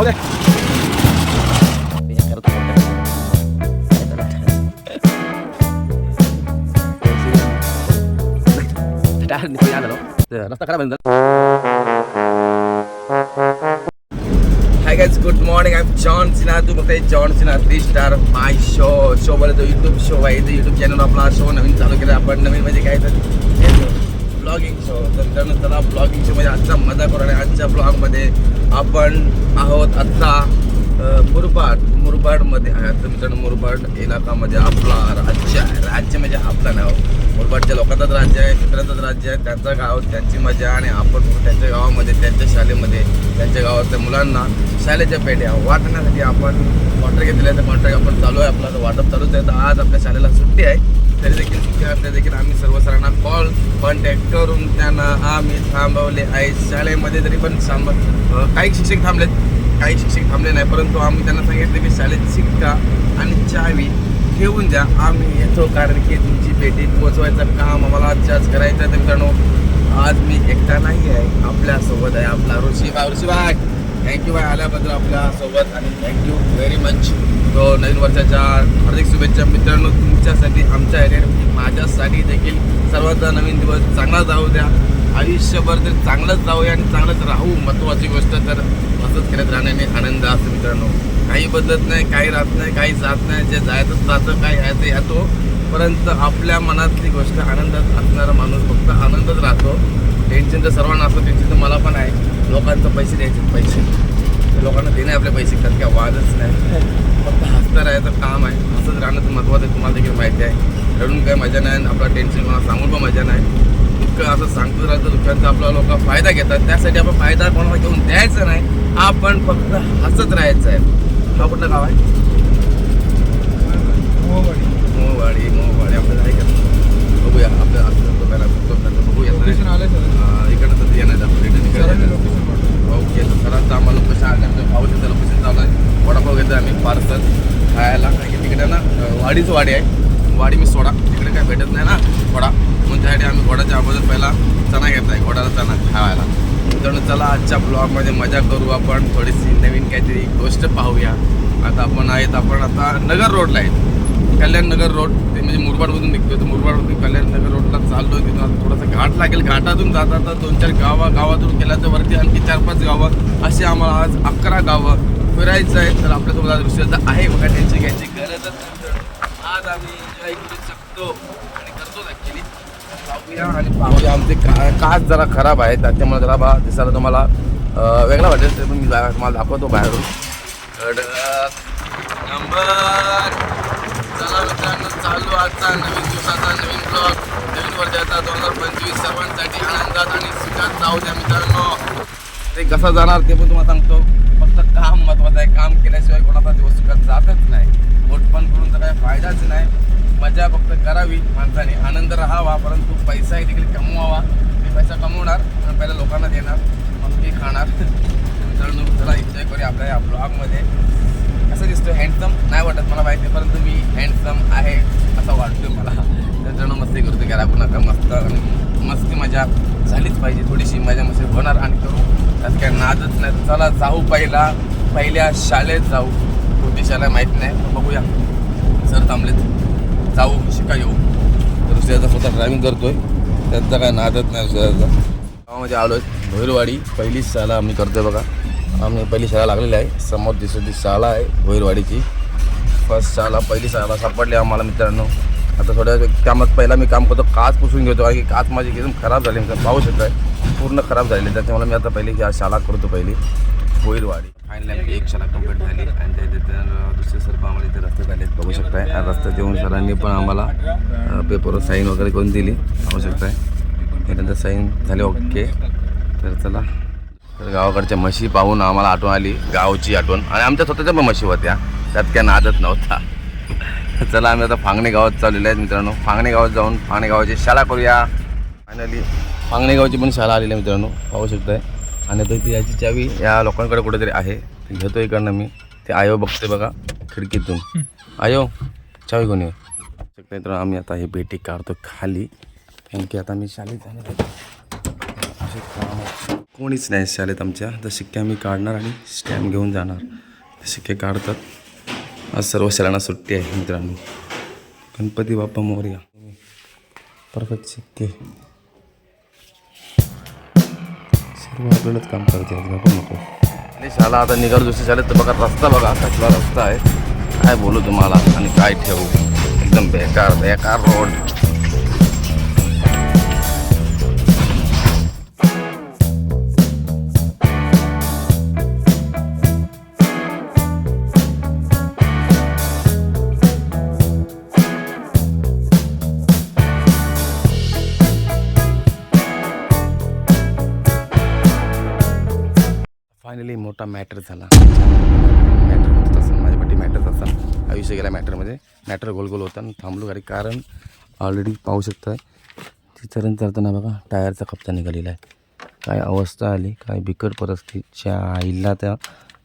जाऊ दे रस्ता खराब hi guys good morning I John Sinha तू बघताय John Sinha three star my show show बोले तो युट्यूब शो आहे तो युट्यूब चॅनल आपला शो नवीन चालू केला. आपण नवीन म्हणजे काय तर ब्लॉगिंग शो तर त्यानंतर ब्लॉगिंग शो मध्ये आजचा मजा करू आणि आजच्या ब्लॉगमध्ये आपण आहोत आत्ता मुरबाड. मुरबाडमध्ये आहे. तर मित्रांनो मुरबाड इलाकामध्ये आपला राज्य आहे. राज्य म्हणजे आपलं नाव. मुरबाडच्या लोकांचाच राज्य आहे मित्रांचंच राज्य आहे त्यांचं गाव त्यांची मजा आणि आपण त्यांच्या गावामध्ये त्यांच्या शाळेमध्ये त्यांच्या गावातल्या मुलांना शाळेच्या पेट्या वाटण्यासाठी आपण कॉन्ट्रॅक्ट घेतलेला आहे. तर कॉन्ट्रॅक्ट आपण चालू आहे. आपला तर वाटप चालूच आहे. तर आज आपल्या शाळेला सुट्टी आहे. तरी देखील सुट्टी असल्या देखील आम्ही सर्व सरांना कॉल कॉन्टॅक्ट करून त्यांना आम्ही थांबवले आहे. शाळेमध्ये तरी पण थांब काही शिक्षक थांबलेत. काही शिक्षक थांबले नाही. परंतु आम्ही त्यांना सांगितले की शाळेत शिक्का आणि चावी ठेवून द्या. आम्ही येतो कारण की तुमची पेटी पोचवायचं काम आम्हाला आज आज करायचं आहे मित्रांनो. आज मी एकटा नाही आहे. आपल्यासोबत आहे आपला ऋषीबा ऋषीबाग थँक्यू बाय आल्याबद्दल आपल्यासोबत आणि थँक्यू व्हेरी मच तो नवीन वर्षाच्या हार्दिक शुभेच्छा. मित्रांनो तुमच्यासाठी आमच्या एरियात माझ्यासाठी देखील सर्वांचा नवीन दिवस चांगला जाऊ द्या. आयुष्यभर तर चांगलंच जाऊया आणि चांगलंच राहू. महत्त्वाची गोष्ट तर असंच करत राहण्याने आनंद असतो मित्रांनो. काही बदलत नाही काही राहत नाही काही जात नाही जे जायचं जातं काही यायचं येतो. परंतु आपल्या मनातली गोष्ट आनंदात असणारा माणूस फक्त आनंदच राहतो. टेन्शन तर सर्वांना असतं टेन्शन तर मला पण आहे. लोकांचं पैसे द्यायचे पैसे. लोकांना देणे आपले पैसे कारण काय वादच नाही. फक्त हसतं राहायचं काम आहे. हसत राहण्याचं महत्त्वाचं आहे तुम्हाला देखील माहिती आहे. रडून काय मजा नाही आणि आपला टेन्शन कोणाला सांगून पण मजा नाही. दुःख असं सांगतो राहतं दुःखांचा आपला लोक फायदा घेतात. त्यासाठी आपण फायदा कोणाला घेऊन द्यायचा नाही. आपण फक्त हसत राहायचं आहे. हा कुठलं गाव आहे? मोहवाडी. मोहवाडी आपल्याला आहे का बघूया. आपल्या बघायला बघूया. इकडनं तर येणार आहे आपण रिटर्न इकडे ओके तर सरांचं आम्हाला लोकेशन आल्यानंतर पाऊस लोकेशन चालू आहे. वडापाव घेतो आम्ही पार्सल खायला. कारण की तिकडे ना वाडीच वाडी आहे. वाडी मी सोडा. तिकडे काय भेटत नाही ना वडा. मग त्यासाठी आम्ही घोड्याच्या अगोदर पहिला चणा घेतला आहे घोड्याला चणा खावायला तर चला आजच्या ब्लॉगमध्ये मजा करू आपण. थोडीशी नवीन काहीतरी गोष्ट पाहूया. आता आपण आहेत आपण आता नगर रोडला आहेत. कल्याण नगर रोड ते म्हणजे मुरबाडमधून निघतो तर मुरबाडमधून कल्याण नगर रोडला आहे तिथून आता थोडासा घाट लागेल. घाटातून जाता जाता दोन चार गावा गावातून गेल्याच्या वरती आणखी चार पाच गावं. असे आम्हाला आज अकरा गावं फिरायचं आहे. तर आपल्यासोबत आज ऋषी आहे. बघा त्यांची घ्यायची गरजच नाही. तर आज आम्ही एन्जॉय करू शकतो. आणि आमचे का काच जरा खराब आहे त्याच्यामुळे जरा बा दिसायला तुम्हाला वेगळा वाटेल तरी पण मी तुम्हाला दाखवतो बाहेरून. नंबर चला मित्रांनो चालू आजचा नवीन दिवसाचा नवीन ब्लॉग नवीन वर्षाचा दोन हजार पंचवीस सर्वांसाठी आनंदात आणि सुखात जाऊ द्या मित्रांनो ते कसं जाणार ते पण तुम्हाला सांगतो. फक्त काम महत्वाचं आहे. काम केल्याशिवाय कोणाचा दिवस सुखात जातच नाही. मोठपण करून तर काय फायदाच नाही. मजा फक्त करावी माणसाने. आनंद राहावा परंतु पैसाही देखील कमवावा. मी पैसा कमवणार आणि पहिला लोकांना देणार. मग मी खाणार. मित्रांनो जरा एन्जॉय करूया आपल्या या ब्लॉगमध्ये कसं दिसतो हँडसम नाही वाटत मला माहिती आहे, परंतु मी हँडसम आहे असं वाटतो मला. त्याच्यानं मस्ती करतो की आपण आता मस्त मस्ती मजा झालीच पाहिजे. थोडीशी मजा मस्ती होणार आणि करू. त्यात काय नादच नाही. चला जाऊ पहिला पहिल्या शाळेत जाऊ. कोणती शाळा माहीत नाही बघूया. सर थांबलेत. जाऊ शिका येऊ. तर दुसऱ्याचा स्वतः ड्रायव्हिंग करतोय. त्यांचा काय नादत नाही दुसऱ्याचा गावामध्ये आलो आहे भोईरवाडी. पहिली शाळा आम्ही करतोय बघा. आम्ही पहिली शाळा लागलेली आहे. समोर दिसत ती शाळा आहे भोईरवाडीची. फर्स्ट शाळा पहिली शाळा सापडली आम्हाला मित्रांनो. आता थोड्या कामात पहिला मी काम करतो काच पुसून घेतो कारण की काच माझी एकदम खराब झाली मी पाहू शकत आहे पूर्ण खराब झालेली त्याच्यामुळे मी आता पहिली शाळा करतो पहिली. भोईरवाडी. फायनली एक शाळा कंप्लीट झाली. आणि त्याच्यानंतर दुसरी सर रस्ते झाले बघू शकताय. रस्त्यात येऊन सरांनी पण आम्हाला पेपरवर साईन वगैरे करून दिली. पाहू शकताय. त्यानंतर साईन झाले ओके तर चला. तर गावाकडच्या म्हशी पाहून आम्हाला आठवण आली गावची आठवण. आणि आमच्या स्वतःच्या पण म्हशी होत्या. त्यात काय नादच नव्हता. चला आम्ही आता फांगणे गावात चाललेलं आहेत मित्रांनो. फांगणे गावात जाऊन फांगणे गावाची शाळा करूया. फायनली फांगणे गावची पण शाळा आलेली आहे मित्रांनो. पाहू शकताय. आणि तर याची चावी या लोकांकडे कुठेतरी आहे. घेतो इकडनं मी. ते आयो बघते बघा खिडकीतून. आयो चावी कोणी शकता आम्ही आता हे पेटी काढतो खाली. कारण की आता मी शाळेत जाणार असे काम कोणीच नाही शाळेत आमच्या. तर शिक्के आम्ही काढणार आणि स्टॅम्प घेऊन जाणार. ते शिक्के काढतात. आज सर्व शाळांना सुट्टी आहे मित्रांनो. गणपती बाप्पा मोर्या. परफेक्ट शिक्के. सर्व आपल्यालाच काम करते बाबा नको. आणि शाळा आता निघालो दुसरी शाळेत. तर बघा रस्ता बघा कसला रस्ता आहे. काय बोलू तुम्हाला? आणि काय ठेवू? एकदम बेकार बेकार रोड फायनली मोठा मॅटर झाला. मॅटर होत असेल माझ्या मॅटर असा आयुष्य गेला मॅटरमध्ये मॅटर गोल गोल होता आणि थांबलो गाडी कारण ऑलरेडी पाहू शकता ती चरण चढताना बघा टायरचा कप्ता निघालेला आहे. काय अवस्था आली काय बिकट परिस्थितीच्या आईला त्या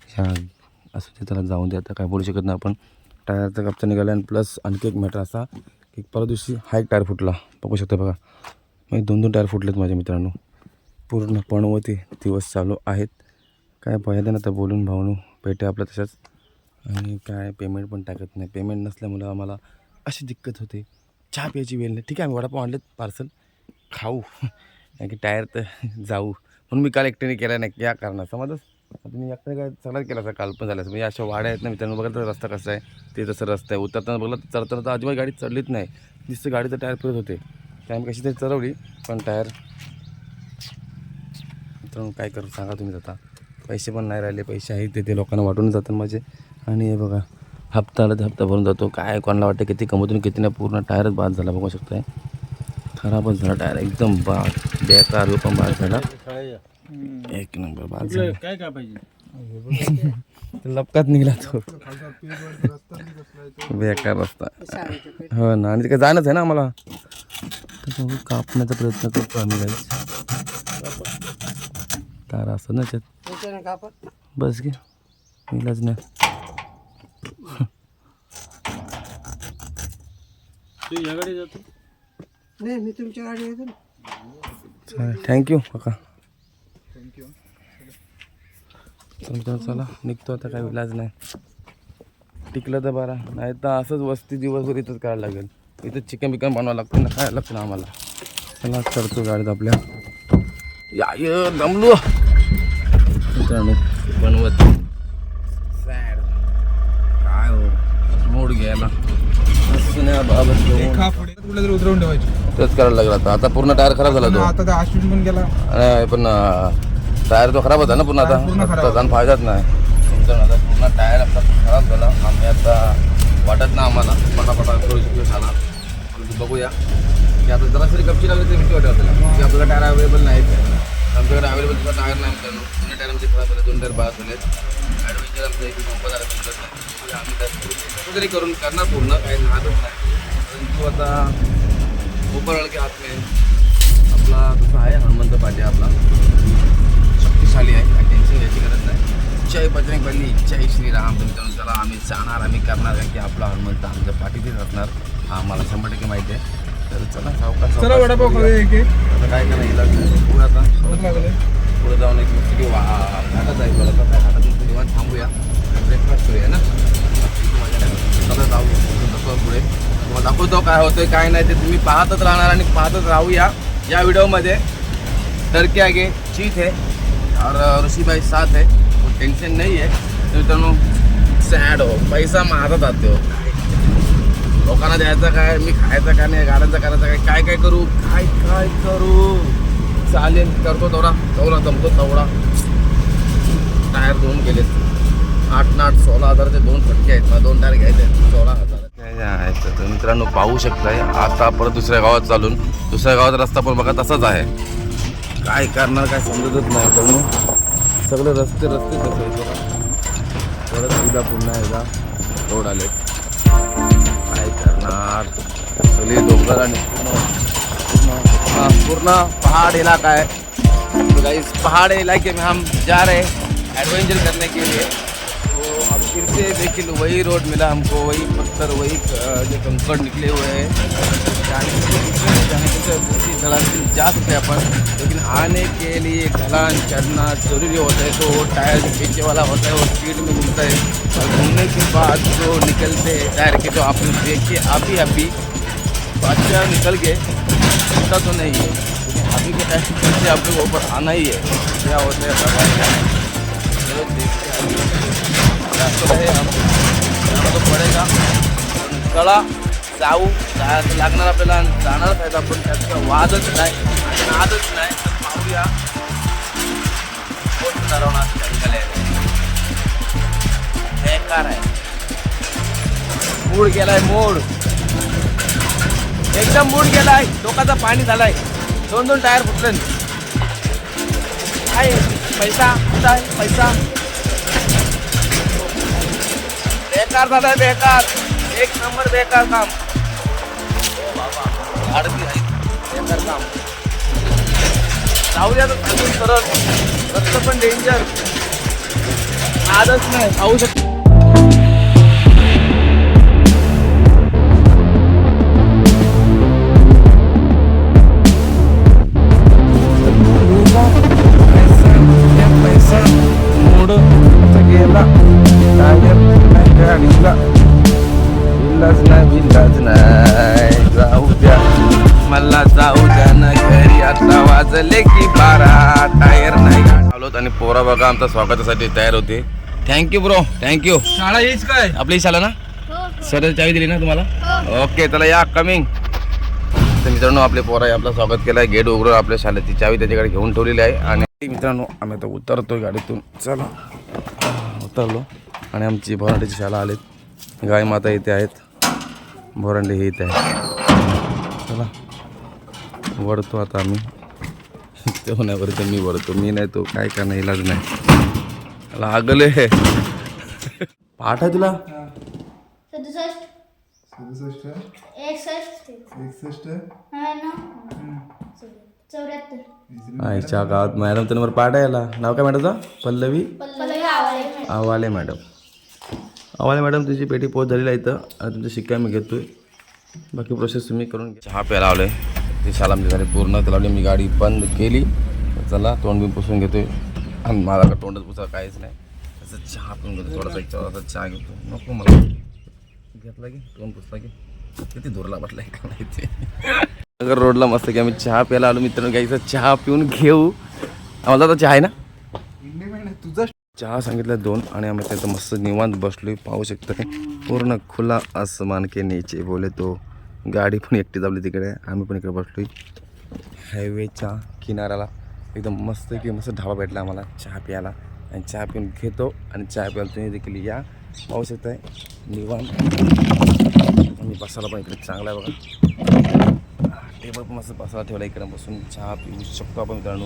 ह्या असं ते त्याला जाऊन द्या काय बोलू शकत नाही आपण. टायरचा कप्ता निघाला आणि प्लस आणखी एक मॅटर असा की परत दिवशी हा एक टायर फुटला. बघू शकता बघा. म्हणजे दोन दोन टायर फुटलेत माझ्या मित्रांनो. पूर्ण पणवती दिवस चालू आहेत. काय पाहिजे ना तर बोलून भावनू पेटे आपलं तशाच आणि काय पेमेंट पण टाकत नाही. पेमेंट नसल्यामुळं आम्हाला अशी दिक्कत होते. चहा प्यायची वेळ नाही. ठीक आहे आम्ही वडापाव आणलेत पार्सल खाऊ. कारण की टायर तर जाऊ. म्हणून मी काल एकट्याने केला नाही. या कारणाचा समजच आता मी एकट्याने काय सगळ्यात केला असा काल पण झालं म्हणजे अशा वाड्या आहेत ना मित्रांनो बघा तर रस्ता कसा आहे. ते तसं रस्ता आहे. उतरताना बघलं तर चढताना तर अजिबात गाडी चढलीच नाही. दिसतं गाडीचं टायर फिरत होते. त्या आम्ही कशी तरी चढवली पण टायर मित्रांनो काय करू? सांगा तुम्ही आता. पैसे पण नाही राहिले पैसे आहेत ते ते लोकांना वाटून जातात माझे. आणि हे बघा हप्ता आला तर हप्ता भरून जातो. काय कोणाला वाटतं किती कमवतो किती नाही पूर्ण टायरच बाद झाला बघू शकताय. खराबच झाला टायर एकदम बाद. बेकार पण बाद झाला. एक नंबर बाद झाला. काय काय पाहिजे लपकात निघाला तो. बेकार रस्ता. हो ना आणि काय जाणंच आहे ना आम्हाला. कापण्याचा प्रयत्न करतो आम्ही तारा असतात ना त्यात. बस घे. इलाज नाही. जातो? नाही मी तुमच्या गाडी येतो चालेल. थँक्यू काका. तुमच्या चला निघतो आता काही इलाज नाही. टिकलं तर बरा. नाही तर असंच वस्ती दिवसभर इथंच करायला लागेल. इथं चिकन बिकन बनवावं लागतं ना खायला लागतं ना आम्हाला. चला करतो गाडीत आपल्या. या य, दमलो मित्रांनो बनवत सॅड. काय हो? मूड घ्यायला. नाही तरी उतरवून ठेवायची. तेच करायला लागला आता. आता पूर्ण टायर खराब झाला तो. आता त्या आश्विन पण गेला आणि पण टायर तो खराब होता ना आता? पूर्ण खराब आता जाऊन फायदाच नाही. आता पूर्ण टायर आपला खराब झाला. आम्ही आता वाटत ना आम्हाला. पटापटा शकतो झाला परंतु बघूया. की आता जरा तरी कपची लागली तरी भीती वाटत आपल्याला. की आपल्याला टायर अवेलेबल नाही आमच्याकडे अवेलेबल सुद्धा टायर नाही मित्रांनो. पूर्ण टायर आमचे खराब झाले दोन टायर बाद झाले ॲडव्हेंचर आमचं एक मोठं आम्ही त्यात तरी करून करणार पूर्ण काही नादच नाही. परंतु आता ऊपर की हात में आपला तसा आहे हनुमंत पाठी आपला. शक्तिशाली आहे काही टेन्शन घ्यायची गरज नाही. इच्छा जय बजरंग आहे श्री श्रीराम. मित्रांनो त्याला आम्ही जाणार आम्ही करणार आहे की आपला हनुमंत आमच्या पाठीतच असणार. हा आम्हाला शंभर टक्के माहिती आहे. तर चला सावकाश चला वडापाव. खाऊया एक एक आता काय करायला इलाज नाही. बघू आता लागले. पुढे जाऊन एक मस्त की वा घाटात आहे थोडासा त्या घाटात निवांत थांबूया. ब्रेकफास्ट करूया ना? चला जाऊ. दाखवा पुढे. तुम्हाला दाखवतो काय होतंय काय नाही ते तुम्ही पाहतच राहणार आणि पाहतच राहूया या व्हिडिओमध्ये. डर के आगे चीत है और ऋषि भाई साथ है वो टेंशन नहीं है तो मित्रांनो सॅड हो. पैसा माझाच आते हो लोकांना द्यायचं काय मी खायचं काय नाही गाड्यांचं करायचं काय काय काय करू? काय काय करू? चालेल करतो तेवढा तेवढा जमतो तेवढा टायर दोन गेलेत. आठ ना आठ सोळा हजाराचे दोन फटके आहेत. मला दोन टायर घ्यायचे आहेत. सोळा हजार. तर मित्रांनो पाहू शकताय. आता परत दुसऱ्या गावात चालून. दुसऱ्या गावात रस्ता पण बघा तसाच आहे. काय करणार काय समजतच नाही मित्रांनो सगळे रस्ते रस्ते तसे परत एकदा पुन्हा एकदा. रोड आले काय चलिए डोंगर आणि पूर्ण पहाड़ इलाका है। तो इस पहाड़ इलाके में हम जा रहे हैं एडवेंचर करने के लिए। से लेकिन वही रोड मिला हमको, वही पत्थर, वही जो कंकड़ निकले हुए हैं। जाने के जाने ढलान से जा सकते हैं अपन, लेकिन आने के लिए ढलान चढ़ना ज़रूरी होता है। तो वो टायर जो पीछे वाला होता है, वो स्पीड में घूमता है। और घूमने के बाद जो निकलते हैं, टायर के जो आपने देखिए, अभी अभी तो अच्छा निकल गए ऐसा तो नहीं है। अभी के टाइम से आप लोग ऊपर आना ही है। क्या होता है। रास्ता रहे तो पडेगा कळा जाऊ जायला लागणार आपल्याला आणि जाणारच आहेत आपण. त्याचा वादच नाही आणि नादच नाही. तर पाहूया. कोण ठरवणार जंगल आहे बेकार आहे. मूड गेलाय मूड. एकदम मूड गेलाय. टोकाचा पाणी झालाय. दोन दोन टायर फुटले. आहे. पैसा कुठं आहे? पैसा. बेकार झालाय बेकार. एक नंबर बेकार काम. हो आहे. बेकार काम. जाऊ द्या तर सरळ. रस्ता पण डेंजर आजच नाही खाऊ शकतो. वाजले की बारा टायर नाही. आलोत आणि पोरा बघा आमच्या स्वागतासाठी तयार होते. थँक्यू ब्रो थँक्यू शाळा येईच काय? आपली शाळा ना? सर चावी दिली ना तुम्हाला? ओके चला या कमिंग तर मित्रांनो आपले पोरा आपलं स्वागत केलं आहे गेट उघडून आपल्या शाळेची चावी त्याच्याकडे घेऊन ठेवलेली आहे. आणि मित्रांनो आम्ही आता उतरतोय गाडीतून. चला. उतरलो. आणि आमची भोरांडीची शाळा आलीत. गाय माता इथे आहेत. भोरांडे हे इथे आहे चला. वरतो आता आम्ही. तो नाही वरतो मी वरतो. मी नाही तो काय का नाही इलाज नाही. लागले. पाठ आहे तुला? सदुसष्ट. एकसष्ट. आईच्या गावात मॅडम नंबर पाठ आहे याला? नाव काय मॅडमचं? पल्लवी? पल्लवी आवाळे आवाले मॅडम. आवाले मॅडम तुझी पेटी पोच झालेली आहे इथं. आणि तुमच्या शिक्का मी घेतोय. बाकी प्रोसेस तुम्ही करून घ्या. चहा प्यायला आलोय ती आमची झाली पूर्ण तर लावली. मी गाडी बंद केली. तर चला तोंड बी पुसून घेतोय. आणि मला का तोंडच पुसा काहीच नाही. असं चहा पिऊन घेतो थोडासा एक थोडासा चहा घेतो नको मला. घेतला की? तोंड पुसला की? किती धुरला बसला का माहिती अगर रोडला मस्त की आम्ही चहा प्यायला आलो. मित्रांनो घ्यायचा चहा पिऊन घेऊ. आम्हाला आता चहा आहे ना? तुझा चहा सांगितलं दोन आणि आम्ही त्याचं मस्त निवांत बसलोय. पाहू शकतोय. पूर्ण खुला आसमान के नीचे बोले तो. गाडी पण एकटी जमली तिकडे. आम्ही पण इकडे बसलोय. हायवेच्या किनाऱ्याला एकदम मस्त की मस्त ढाबा भेटला आम्हाला. चहा प्यायला. आणि चहा पिऊन घेतो आणि चहा प्यायला तुम्ही देखील या. पाहू शकताय. निवान आम्ही बसायला पण इकडे चांगला आहे बघा. टेबल पण मस्त बसायला ठेवला इकडे बसून. चहा पिऊ शकतो आपण मित्रांनो.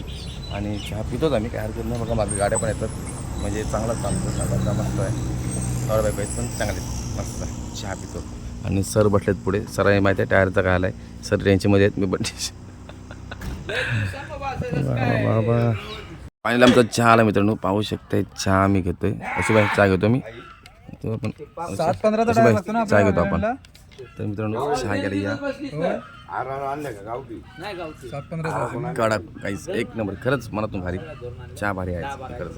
आणि चहा पितोच आम्ही. काय हरकत नाही बघा. मागे गाड्या पण येतात. म्हणजे चांगला चालतो. चांगला मस्त आहे. थोडा बायको पण चांगले. मस्त आहे. चहा पितो. आणि सर बसलेत पुढे. सरांनी माहिती आहे टायरचा काय आहे. सर रेंजमध्ये आहेत मी बाबा. पाणीला आमचा चहा आला मित्रांनो. पाहू शकताय चहा मी घेतोय. अशी बाई चहा घेतो मी. तो आपण चहा घेतो आपण? तर मित्रांनो चहा घ्यायला या. पंधरा कडक काहीच. एक नंबर. खरंच मनातून भारी. चहा भारी आहे. खरंच.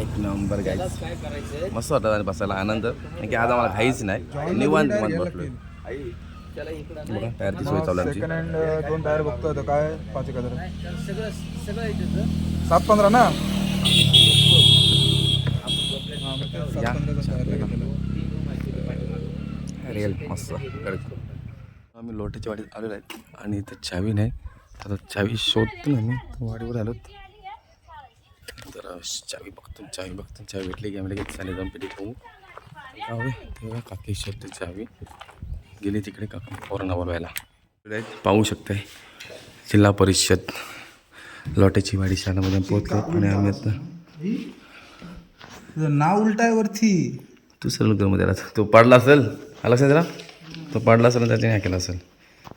एक नंबर गाईस मस्त वाटत आणि बसायला आनंद. कारण की आज आम्हाला घाईच नाही. निवांत बसलोय. बघा टायरची सोय चालू आहे आमची. सेकंड हँड दोन टायर बघतो आता. काय? पाच एक हजार. सात पंधरा ना. रिअल मस्त. कडक आम्ही लोट्याच्या वाडीत आलेलो आहेत आणि इथं चावी नाही. आता चावी शोधतो ना मी. वाडीवर आलो. तर चावी बघतो चावी बघतो चावी भेटली की आम्ही लगेच जाऊन पेटी जाऊ दे तेव्हा काकी शोधते चावी. गेली तिकडे काका पोरांना बोलवायला. पाहू शकताय जिल्हा परिषद लोट्याची वाडी शाळेमध्ये पोहोचलो आणि आम्ही आता नाव उलट आहे वरती. तू सरमध्ये तो पडला असेल आला असेल जरा? तो पडला असेल त्याने काय केलं असेल?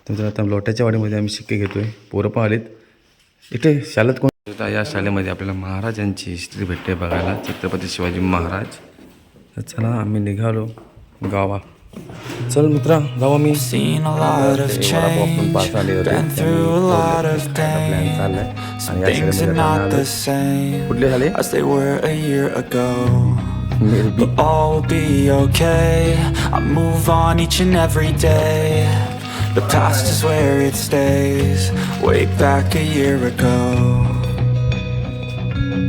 तर आता लोट्याच्या वाडीमध्ये आम्ही शिक्के घेतोय. पोरं पण आलीत इथे शाळेत कोण शकता या शाळेमध्ये आपल्याला महाराजांची हिस्ट्री भेटते बघायला छत्रपती शिवाजी महाराज तर चला आम्ही निघालो गावा चल मित्रा जाऊ आम्ही Seen a lot of ते वडापाव आपण पास आले change, होते been through a lot of plan pain. चाललाय आणि या Things are शाळेमध्ये not आता the आलो. same कुठले झाले as they were a year ago. मेलबी But all will be okay. I move on each and every day. The past is where it stays. Way back a year ago.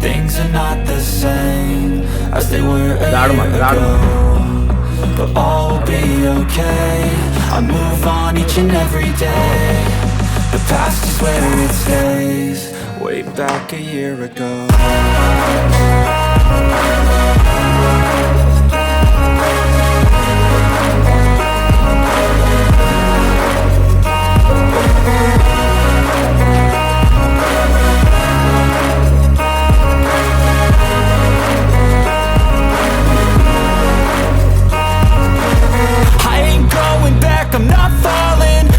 Things are not the same as they were a year ago. But all will be okay. I move on each and every day. The past is where it stays. Way back a year ago.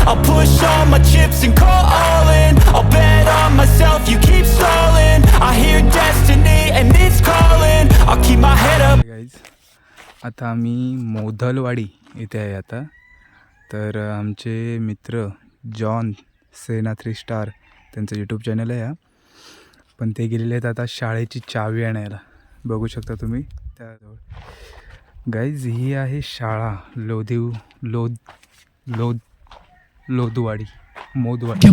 I'll push all my chips and call all in. I'll bet on myself, you keep stalling. I hear destiny and it's calling. I'll keep my head up. guys, आता आम्ही मोधलवाडी इथे आहे आता तर आमचे मित्र John सेना three star त्यांचं YouTube channel आहे हा पण ते गेलेले आहेत आता शाळेची चावी आणायला बघू शकता तुम्ही त्याजवळ गाईज ही आहे शाळा लोधीव लोध लोध लोधवाडी मोदवाडी.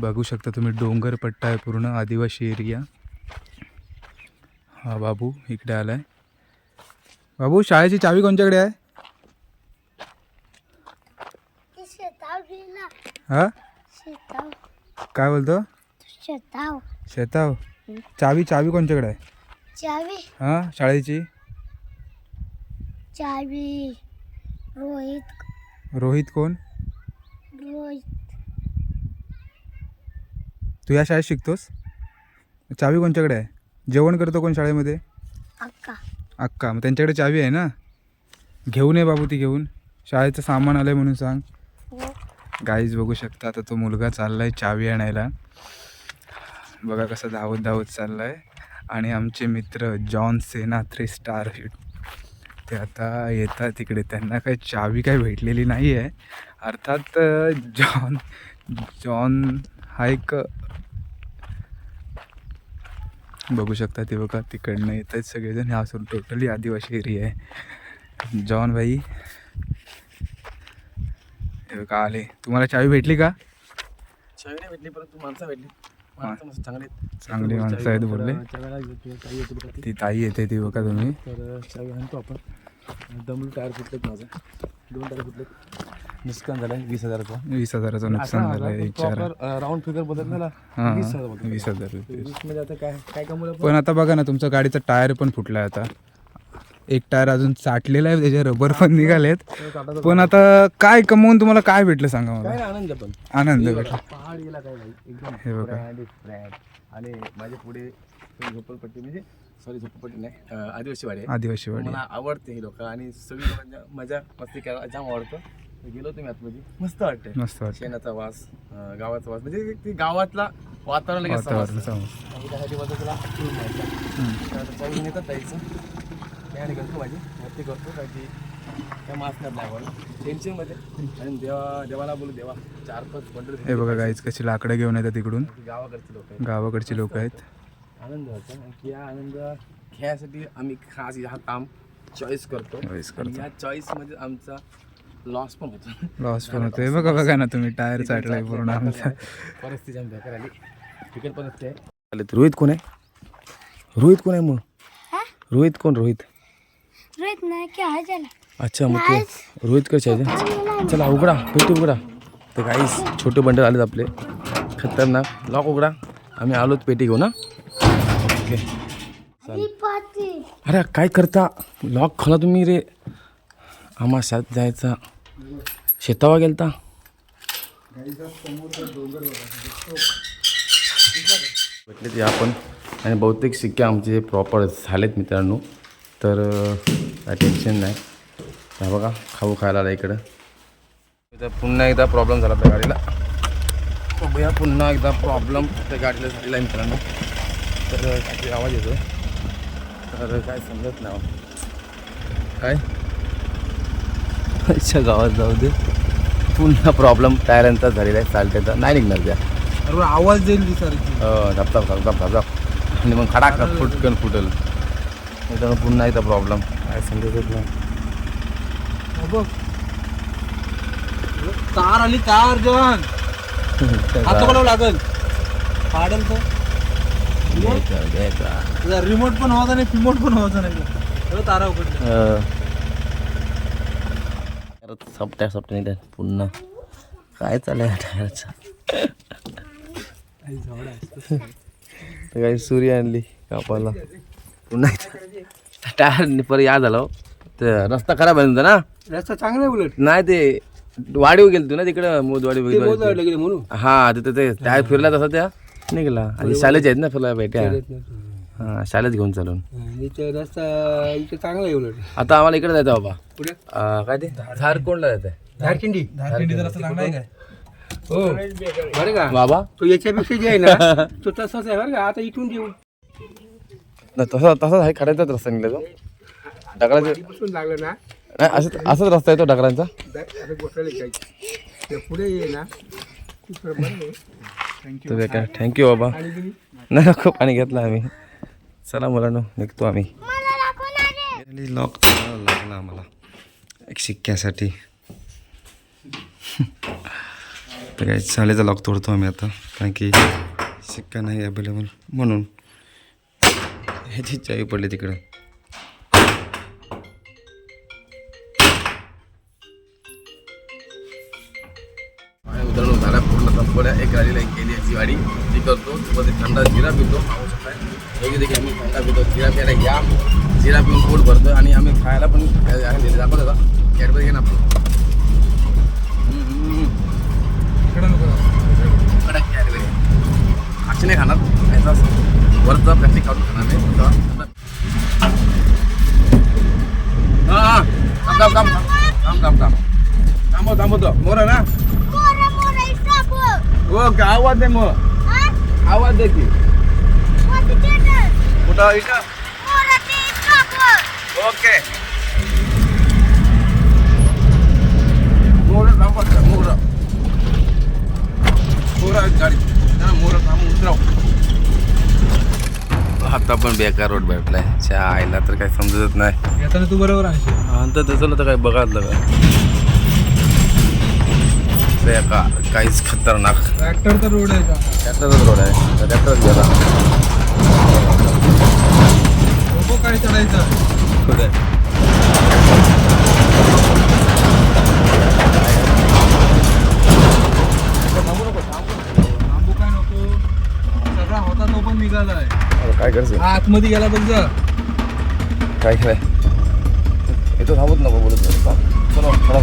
बघू शकता तुम्ही डोंगर पट्टा आहे पूर्ण आदिवासी एरिया. हा बाबू इकडे आलाय. बाबू शाळेची चावी कोणच्याकडे आहे? हा? शेताव काय बोलतो? शेताव शेताव चावी चावी कोणच्याकडे आहे? चावी. हा शाळेची? चावी. रोहित रोहित कोण? रोहित तू या शाळेत शिकतोस? चावी कोणच्याकडे आहे? जेवण करतो कोण शाळेमध्ये? अक्का. अक्का. मग त्यांच्याकडे चावी आहे ना? घेऊन ये बाबू ती घेऊन. शाळेचं सामान आलं आहे म्हणून सांग. हो. गाईज बघू शकता आता तो मुलगा चाललाय चावी आणायला. बघा कसं धावत धावत चाललाय. आणि आमचे मित्र जॉन सेना थ्री स्टार ते आता येतात तिकडे. त्यांना काही चावी काही भेटलेली नाही आहे अर्थात जॉन जॉन हा एक बघू शकता ते बघा तिकडनं येत आहेत सगळेजण. हा असून टोटली आदिवासी एरिया आहे. जॉन भाई हे बघा आले. तुम्हाला चावी भेटली का? चावी नाही भेटली परंतु माणसं भेटली. माणसं मस्त चांगली आहेत. चांगली माणसं आहेत बोलले. चाव्याला बघा ती. ती ताई येते ती बघा तुम्ही. तर चावी आणतो आपण. दमलं टायर फुटलेत माझं. दोन टायर फुटलेत. नुकसान झालंय वीस हजाराचं. वीस हजाराचं नुकसान झालं राऊंड फिगर बदलला हां वीस हजार. वीस हजार रुपये. वीस म्हणजे आता काय काय कमवलं पण? आता बघा ना तुमचा गाडीचा टायर पण फुटलाय आता. एक टायर अजून साठलेला आहे त्याचे रबर पण निघालेत. पण आता काय कमवून तुम्हाला काय भेटलं सांगा मला? आनंद पण. आनंद भेटला. पहाड गेला काय नाही एकदम हे बघा. आणि माझ्या पुढे झोपडपट्टी म्हणजे सॉरी झोपडपट्टी नाही अं, आदिवासी वाडी आहे. आदिवासी वाडी मला आवडते ही लोक आणि सगळी लोकांच्या मजा मस्ती करायला जाम आवडतं. गेलो तुम्ही आतमध्ये. मस्त वाटते मस्त वाटतं शेणाचा वास अं, गावाचा वास. म्हणजे ती गावातला वातावरण लगेच वातावरण समजतं. समजतं. आणि त्यासाठी माझं तुला न्यायचं. तर आता आणि करतो माझी वरती करतो. कारण की त्या मास्क नाही आवडला टेन्शनमध्ये आणि देवा देवाला बोलू देवा. चार पाच बंडल हे बघा गाईज कशी लाकडं घेऊन येतात तिकडून गावाकडचे लोक आहेत. गावाकडची लोक आहेत. आनंद होतो. की या आनंद घ्यायसाठी आम्ही खास हा काम चॉईस करतो. आणि करतो. या चॉईसमध्ये आमचा लॉस पण होतो. लॉस पण होते. बघा बघा ना तुम्ही टायर चाटलाय पूर्ण आमचा. परिस्थिती आम्ही बेकार आली. क्रिकेट पण असते. आलेत. रोहित कोण आहे? रोहित कोण आहे मग? रोहित कोण रोहित? रोहित नाही की आहे त्याला अच्छा मग ते रोहित कसे आहे चला उघडा पेटी उघडा. तर काहीच छोटे बंडल आलेत आपले. खतरनाक. लॉक उघडा. आम्ही आलोत पेटी घेऊ ना ओके. अरे काय करता? लॉक खोला तुम्ही रे. आम्हा शेत जायचा. शेतावा गेलता. भेटले ते आपण. आणि बहुतेक शिक्के आमचे प्रॉपर झालेत मित्रांनो. तर काय टेन्शन नाही. हा बघा खाऊ खायला आला इकडं. इथं पुन्हा एकदा प्रॉब्लेम झाला त्या गाडीला. बघूया पुन्हा एकदा प्रॉब्लेम त्या गाडीला झालेला आहे मित्रांनो. तर काहीतरी आवाज येतो तर काय समजत नाही हो. काय? अच्छा गावात जाऊ दे. पुन्हा प्रॉब्लेम टायरांचा झालेला आहे चालते तर. नाही निघणार त्या. अरे आवाज देईल हो धपधप धपधप धपधप आणि मग खडाक फुटकन फुटल. मित्रांनो पुन्हा एकदा प्रॉब्लेम काय समजतच नाही. बघ. तार आली तार जवान. हात पकडावं लागल. पाडल तर. रिमोट पण व्हायचा नाही पिमोट पण व्हायचा नाही. तारा. परत सपट्या सपट्या निघतात पुन्हा. काय चाललंय टायरचं? काही सूर्य आणली कापायला. पुन्हा टायर परत या झालं. हो. ते रस्ता खराब आहे तुमचा ना. रस्ता चांगला आहे उलट. नाही ते वाढीव गेली तू ना तिकडं मोदवाडी वगैरे. गेले म्हणून? हा तिथं ते टायर फिरला तसा त्या. निघाला. आणि शाळेचे आहेत ना फिरला भेट्या. हा शाळेत घेऊन चालून. इथे रस्ता इथे चांगला आहे उलट. आता आम्हाला इकडे जायचं बाबा. अं, काय ते? झारकोंडला जायचं आहे. काय? हो. बरं का? बाबा. तो याच्यापेक्षा जे आहे ना तो तसाच आहे बरं का? आता इथून जेऊ नाही तसा तसाच आहे खड्याचाच रस्ता निघला तो डगराचा लागलं ना? नाही असं असाच रस्ता आहे तो डगरांचा जायचं ते पुढे ये ना. तिकडं बरं आहे. तर काय थँक्यू बाबा. नाही नको पाणी घेतलं आम्ही. चला मुलांनो निघतो आम्ही. लॉक लागला आम्हाला. एक शिक्क्यासाठी. तर काही शाळेचा लॉक तोडतो आम्ही आता. कारण की शिक्का नाही अवेलेबल म्हणून. ह्याची चावी पडली तिकडं. आणि उदाहरण झाल्या पूर्ण संपवल्या एक गाडीला एक केली याची गाडी ती करतो मध्ये थंडा जिरा पितो शकताय योग्य देखील आम्ही थंडा पितो जिरा प्यायला या. जिरा पिऊन पोट भरतो आणि आम्ही खायला पण आहे दाखवत होता कॅडबरी घे ना आपण कडक कॅडबरी. अशी नाही खाणार याचा वरचा प्लास्टिक काढून खाणार नाही थोडा हा हा थांब थांब थांब थांब थांब थांब थांबव थांबवतो मोर ना मोरा मोरा इस्टाप हो का आवाज दे मग आवाज दे की मोठी थिएटर कुठं इथं मोरा ते इस्टाप ओके मोर थांबत मोर मोर गाडी ना मोर थांब उतराव आता पण बेकार रोड भेटलाय. च्या आईला तर काही समजत नाही. तू बरोबर आहे आता त्याचं तर काही बघायला का बेकार काहीच खतरनाक. ट्रॅक्टरचा रोड आहे का? ट्रॅक्टरच रोड आहे. ट्रॅक्टरच गेला लोको काय चढायचं? पुढे थांबू काय नको? सगळा होता तो पण निघालाय. काय करायचं हा आतमध्ये गेला बघ जा काय काय येतो थांबत नको बोलत नाही. चल, चला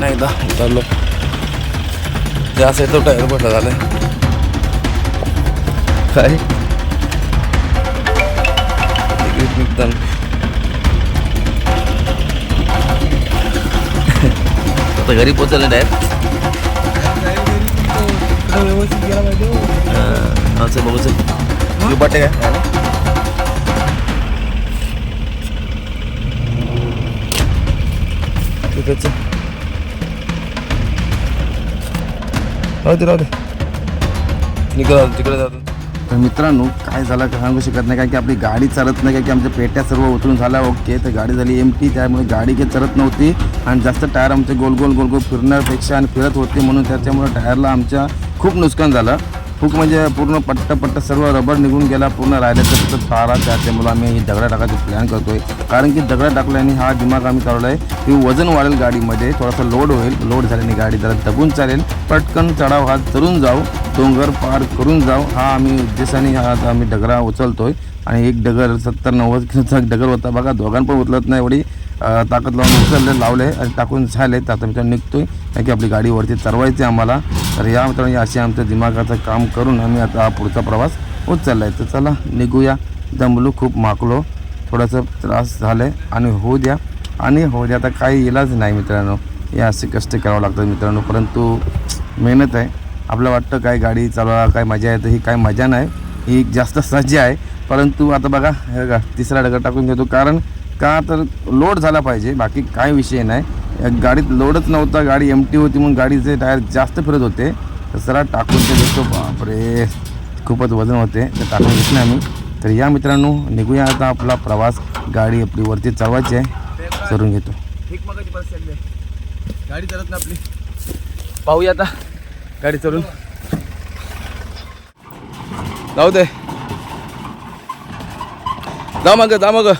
नाही एकदा चाललो जास्त येतो टायर पडला झालं काय? निघताना आता घरी पोचलं डायरेक्ट असं बघू चल तू बटे काय राहू दे राहू दे तिकडे जातो तर मित्रांनो काय झालं सांगू शकत नाही कारण की आपली गाडी चालत नाही कारण की आमच्या पेट्या सर्व उतरून झाल्या. ओके तर गाडी झाली एम टी त्यामुळे गाडी काही चरत नव्हती. आणि जास्त टायर आमचे गोल गोल गोल गोल फिरण्यापेक्षा आणि फिरत होते म्हणून त्याच्यामुळे टायरला आमच्या खूप नुकसान झालं. खूप म्हणजे पूर्ण पट्ट पट्ट सर्व रबर निघून गेला पूर्ण राहिलं तर तारा त्याच्यामुळे आम्ही ही दगडा टाकायचा प्लॅन करतोय. कारण की दगडा टाकल्याने हा दिमाग आम्ही चालवला आहे की वजन वाढेल गाडीमध्ये थोडासा लोड होईल. लोड झाल्याने गाडी जरा दबून चालेल. पटकन चढाव हा चढून जाऊ. डोंगर पार करून जाऊ. हा आम्ही उद्देशाने हा आता आम्ही उचलतो उचलतोय. आणि एक डगर सत्तर नव्वद डगर होता. बघा दोघांपण उचलत नाही एवढी. ताकद लावून उचलले लावले आणि टाकून झाले. तर आता मित्रांनो निघतोय. कारण की आपली गाडीवरती चरवायची आम्हाला. तर या मित्रांनो असे आमच्या दिमागाचं काम करून आम्ही आता हा पुढचा प्रवास उचलला आहे तर चला निघूया. दमलो खूप माकलो. थोडासा त्रास झाला आहे आणि होऊ द्या. आणि होऊ द्या आता काही इलाज नाही मित्रांनो. हे असे कष्ट करावं लागतात मित्रांनो. परंतु मेहनत आहे. आपलं वाटतं काय गाडी चालवा काय मजा आहे तर ही काय मजा नाही. ही जास्त सज्जा आहे. परंतु आता बघा हे तिसरा डगर टाकून घेतो कारण का तर लोड झाला पाहिजे बाकी काय विषय नाही. गाडीत लोडच नव्हता गाडी एम टी होती म्हणून गाडीचे टायर जास्त फिरत होते. तर जरा टाकून ते घेतो बापरे खूपच वजन होते तर टाकून घेतले आम्ही. तर या मित्रांनो निघूया आता आपला प्रवास. गाडी आपली वरती चालवायची आहे. करून घेतो. ठीक गाडी चालत ना आपली. पाहूया आता. गाडी चढून. जाऊ दे. जा मग जा मग.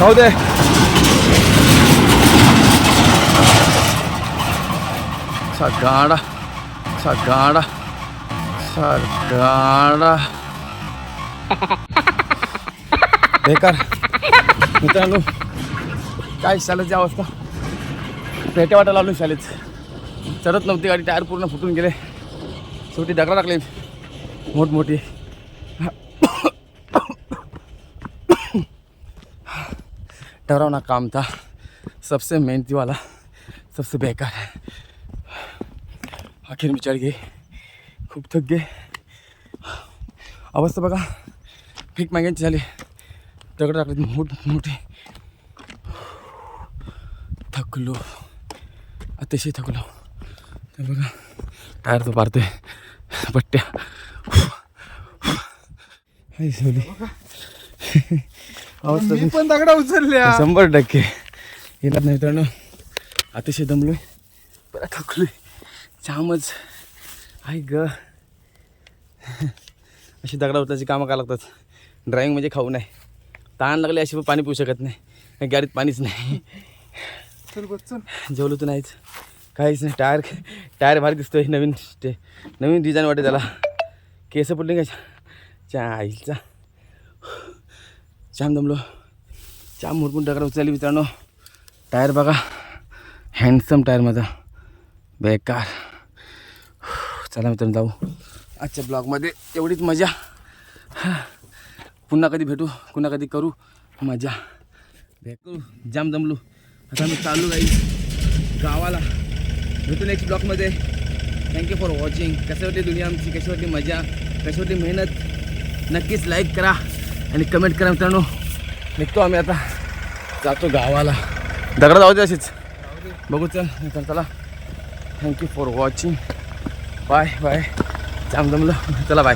जाऊ दे सगाडा सगाडा सगाडा बेकार मित्रांनो काय शाळेची अवस्था पेट्या वाटा लावली शाळेत चढत नव्हती गाडी टायर पूर्ण फुटून गेले शेवटी दगडा टाकले मोठमोठी डरावना काम था। सबसे मेहनती वाला, सबसे बेकार। है आखिर मी चढ गए खूप थक गे अवस्था बघा भीक मागायची झाली दगड टाकले मोठ मोठे थकलो अतिशय थकलो तर बघा टायर तो पारतोय पट्ट्या बी- पण दगडा उचलल्या. शंभर टक्के. येणार नाही मित्रांनो. अतिशय दमलोय. परत थकलोय जामच. आई ग. अशी दगडा उचलायची कामं का लागतात. ड्रायव्हिंग म्हणजे खाऊ नाही ताण लागले अशी पण पाणी पिऊ शकत नाही. गाडीत पाणीच नाही. जेवलो तर नाहीच. काहीच नाही. टायर टायर भारी दिसतोय नवीन. ते नवीन डिझाईन वाटते त्याला. केस पडले का? आईचा. जाम दमलो. जाम मोठमोठ दगड उचलली मित्रांनो. टायर बघा. हँडसम टायर माझा. बेकार. चला मित्रांनो जाऊ. आजच्या ब्लॉगमध्ये एवढीच मजा. पुन्हा कधी भेटू पुन्हा कधी करू. मजा. भेटू. जाम दमलो. आता मी चालू जाईल गावाला. भेटू नेक्स्ट ब्लॉगमध्ये. थँक्यू फॉर वॉचिंग कसं वाटली दुनिया आमची? कशी वाटली मजा? कशी होती मेहनत? नक्कीच लाईक करा. आणि कमेंट करा मित्रांनो. निघतो आम्ही आता. जातो गावाला. दगडा जाऊ दे अशीच. बघू चल चला. Thank you for watching bye bye चांग जमलं चला बाय